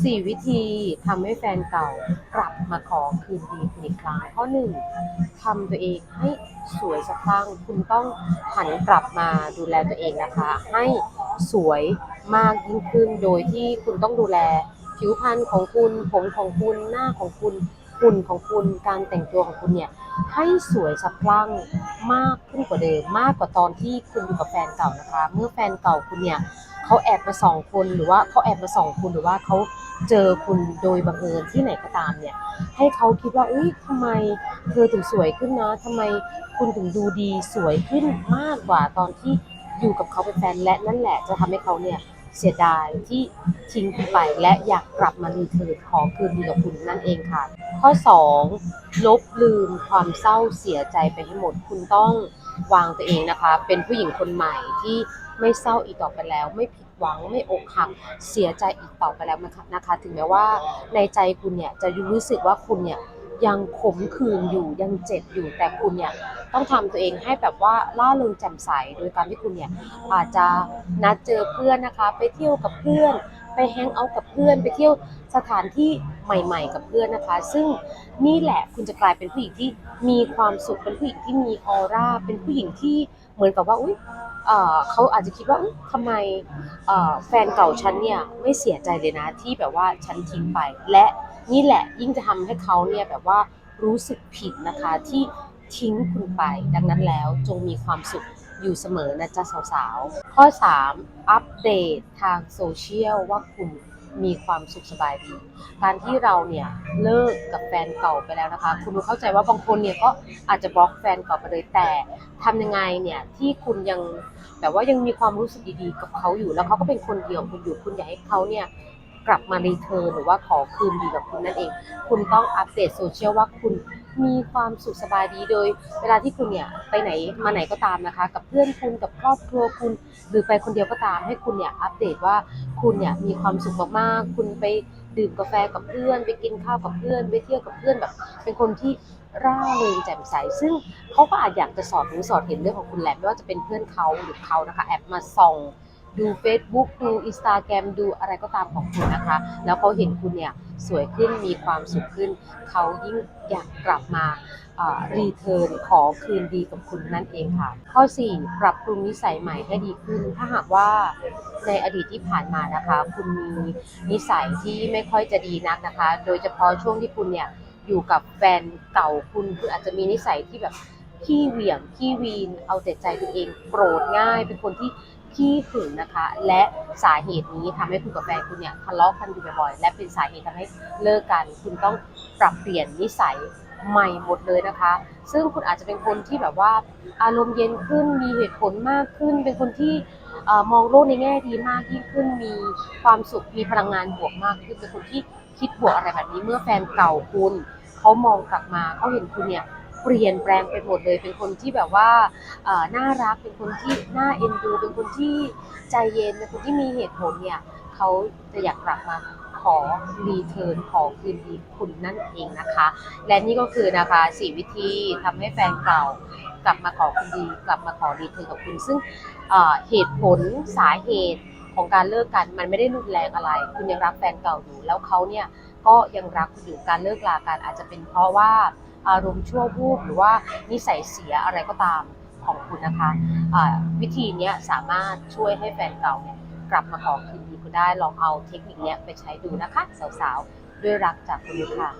สี่วิธีทำให้แฟนเก่ากลับมาขอคืนดีคุณอีกครั้งข้อหนึ่งทำตัวเองให้สวยสักครั้งคุณต้องหันกลับมาดูแลตัวเองนะคะ ให้สวยมากยิ่งขึ้นโดยที่คุณต้องดูแล ผิวพรรณของคุณผมของคุณหน้าของคุณหุ่นของคุณการแต่งตัวของคุณเนี่ยให้สวยสะพรั่งมากขึ้นกว่าเดิมมากกว่าตอนที่คุณอยู่กับแฟนเก่านะคะ เมื่อแฟนเก่าคุณเนี่ยเขาแอบมาส่องคุณหรือว่าเขาแอบมาส่องคุณหรือว่าเขา เจอคุณโดยบังเอิญที่ไหนก็ตามเนี่ย ให้เขาคิดว่าอุ้ยทำไมเธอถึงสวยขึ้นนะทำไมคุณถึงดูดีสวยขึ้นมากกว่าตอนที่อยู่กับเขาเป็นแฟนและนั่นแหละจะทำให้เขาเนี่ยเสียดายที่ทิ้งคุณไปและอยากกลับมารีเทิร์นขอคืนดีกับคุณนั่นเองค่ะ ข้อ 2 ลบลืมความเศร้าเสียใจไปให้หมดคุณต้อง วางตัวเองนะคะ เป็นผู้หญิงคนใหม่ที่ไม่เศร้าอีกต่อไปแล้ว ไม่ผิดหวังไม่อกหักเสียใจอีกต่อไปแล้วนะคะ ถึงแม้ว่าในใจคุณเนี่ยจะรู้สึกว่าคุณเนี่ยยังขมขื่นอยู่ยังเจ็บอยู่แต่คุณเนี่ยต้องทำตัวเองให้แบบว่าล่าเริงแจ่มใสโดยการที่คุณเนี่ยอาจจะนัดเจอเพื่อนนะคะ ไปเที่ยวกับเพื่อน ไปแฮงเอาท์กับเพื่อน ไปเที่ยวสถานที่ ใหม่ ๆ กับเพื่อนนะคะ ซึ่งนี่แหละคุณจะกลายเป็นผู้หญิงที่มีความสุขเป็นผู้หญิงที่มีออร่าเป็นผู้หญิงที่เหมือนกับว่าอุ้ยเขาอาจจะคิดว่าอุ๊ยทำไมแฟนเก่าฉันเนี่ยไม่เสียใจเลยนะที่แบบว่าฉันทิ้งไป และนี่แหละยิ่งจะทำให้เขาเนี่ยแบบว่ารู้สึกผิดนะคะที่ทิ้งคุณไป ดังนั้นแล้วจงมีความสุขอยู่เสมอนะจ๊ะสาวๆ ข้อ 3 อัปเดตทางโซเชียลว่าคุณ มีความสุขสบายดี การที่เราเนี่ยเลิกกับแฟนเก่าไปแล้วนะคะ คุณเข้าใจว่าบางคนเนี่ยก็อาจจะบล็อกแฟนเก่าไปเลยแต่ทำยังไงเนี่ยที่คุณยังแบบว่ายังมีความรู้สึกดีๆ กับเขาอยู่แล้วเขาก็เป็นคนเดียวคุณอยู่คุณอยากให้เขาเนี่ยกลับมารีเทิร์นหรือว่าขอคืนดีกับคุณนั่นเอง คุณต้องอัปเดตโซเชียลว่าคุณ มีความสุขสบายดีโดย เวลาที่คุณเนี่ยไปไหนมาไหนก็ตามนะคะ กับเพื่อนคุณกับครอบครัวคุณ หรือไปคนเดียวก็ตามให้คุณเนี่ยอัปเดตว่าคุณเนี่ยมีความสุขมากๆ คุณไปดื่มกาแฟกับเพื่อน ไปกินข้าวกับเพื่อน ไปเที่ยวกับเพื่อนแบบ เป็นคนที่ร่าเริงแจ่มใส ซึ่งเขาก็อาจอยากจะสอดรู้สอดเห็นเรื่องของคุณแหละไม่ว่าจะเป็นเพื่อนเขาหรือเขานะคะแอบมาส่องดู Facebook ดู Instagram ดูอะไรก็ตามของคุณนะคะ แล้วเขาเห็นคุณเนี่ย สวยขึ้นมีความสุขขึ้น เขายิ่งอยากกลับมารีเทิร์นขอคืนดีกับคุณนั่นเองค่ะ ข้อ 4 ปรับปรุงนิสัยใหม่ให้ดีขึ้น ถ้าหากว่าในอดีตที่ผ่านมานะคะ คุณมีนิสัยที่ไม่ค่อยจะดีนักนะคะ โดยเฉพาะช่วงที่คุณเนี่ยอยู่กับแฟนเก่าคุณคุณอาจจะมีนิสัยที่แบบขี้เหวี่ยงขี้วีนเอาแต่ใจตัวเองโกรธง่าย เป็นคนที่ ขี้หึงนะคะ และสาเหตุนี้ทำให้คุณกับแฟนคุณเนี่ยทะเลาะกันอยู่บ่อยๆและเป็นสาเหตุทำให้เลิกกัน คุณต้องปรับเปลี่ยนนิสัยใหม่หมดเลยนะคะ ซึ่งคุณอาจจะเป็นคนที่แบบว่าอารมณ์เย็นขึ้นมีเหตุผลมากขึ้น เป็นคนที่มองโลกในแง่ดีมากยิ่งขึ้นมีความสุขมีพลังงานบวกมากขึ้นเป็นคนที่คิดบวกอะไรแบบนี้เมื่อแฟนเก่าคุณเขามองกลับมาเขาเห็นคุณเนี่ย เปลี่ยนแปลงไปหมดเลย เป็นคนที่แบบว่าน่ารัก เป็นคนที่น่าเอ็นดู เป็นคนที่ใจเย็น เป็นคนที่มีเหตุผลเนี่ยเขาจะอยากกลับมาขอรีเทิร์นขอคืนดีคุณนั่นเองนะคะ และนี่ก็คือนะคะสี่วิธีทำให้แฟนเก่ากลับมาขอคืนดี กลับมาขอรีเทิร์นกับคุณ ซึ่งเหตุผลสาเหตุของการเลิกกันมันไม่ได้รุนแรงอะไร คุณยังรักแฟนเก่าอยู่แล้วเขาเนี่ย ก็ยังรักคุณอยู่การเลิกลากันอาจจะเป็นเพราะว่าอารมณ์ชั่ววูบหรือว่านิสัยเสียอะไรก็ตามของคุณนะคะะวิธีนี้สามารถช่วยให้แฟนเก่าเนี่ยกลับมาขอคืนดีคุณได้ลองเอาเทคนิคนี้ไปใช้ดูนะคะสาวๆด้วยรักจากคุณค่ะ